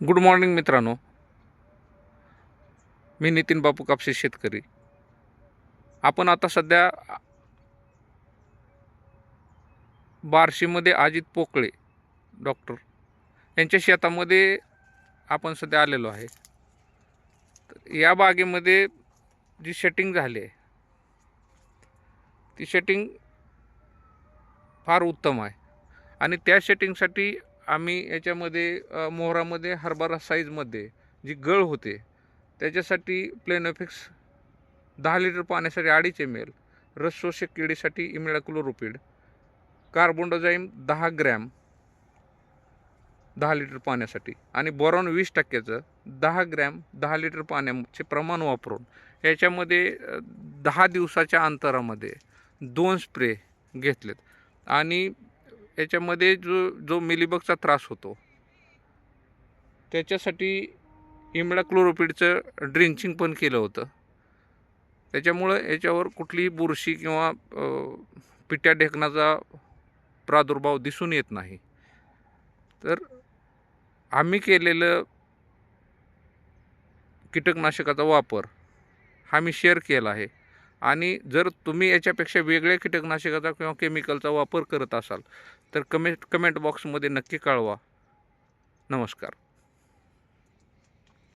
Good morning मित्रांनो. मी नितीन बापू कापसे शेतकरी. आपण आता सध्या बार्शीमध्ये अजित पोकळे डॉक्टर यांच्या शेतामध्ये आपण सध्या आलेलो आहे. तर या बागेमध्ये जी शेटिंग झाली आहे ती शेटिंग फार उत्तम आहे. आणि त्या शेटिंगसाठी आम्ही याच्यामध्ये मोहरामध्ये हरभरा साईजमध्ये जी गळ होते त्याच्यासाठी प्लेनोफिक्स दहा लिटर पाण्यासाठी अडीच एम एल रसशोषक किडीसाठी इमिळाक्लोरोपिड कार्बोंडोजाईम दहा ग्रॅम दहा लिटर पाण्यासाठी आणि बोरॉन वीस टक्क्याचं दहा ग्रॅम दहा लिटर पाण्याचे प्रमाण वापरून याच्यामध्ये दहा दिवसाच्या अंतरामध्ये दोन स्प्रे घेतलेत. आणि याच्यामध्ये जो जो मिलीबगचा त्रास होतो त्याच्यासाठी इमडा क्लोरोपीडचं ड्रिंचिंग पण केलं होतं. त्याच्यामुळं याच्यावर कुठलीही बुरशी किंवा पिट्या ढेकणाचा प्रादुर्भाव दिसून येत नाही. तर आम्ही केलेलं कीटकनाशकाचा वापर हा मी शेअर केला आहे. आणि जर तुम्ही याच्यापेक्षा वेगळ्या कीटकनाशकाचा किंवा केमिकलचा वापर करत असाल तर कमेंट कमेंट बॉक्समध्ये नक्की कळवा. नमस्कार.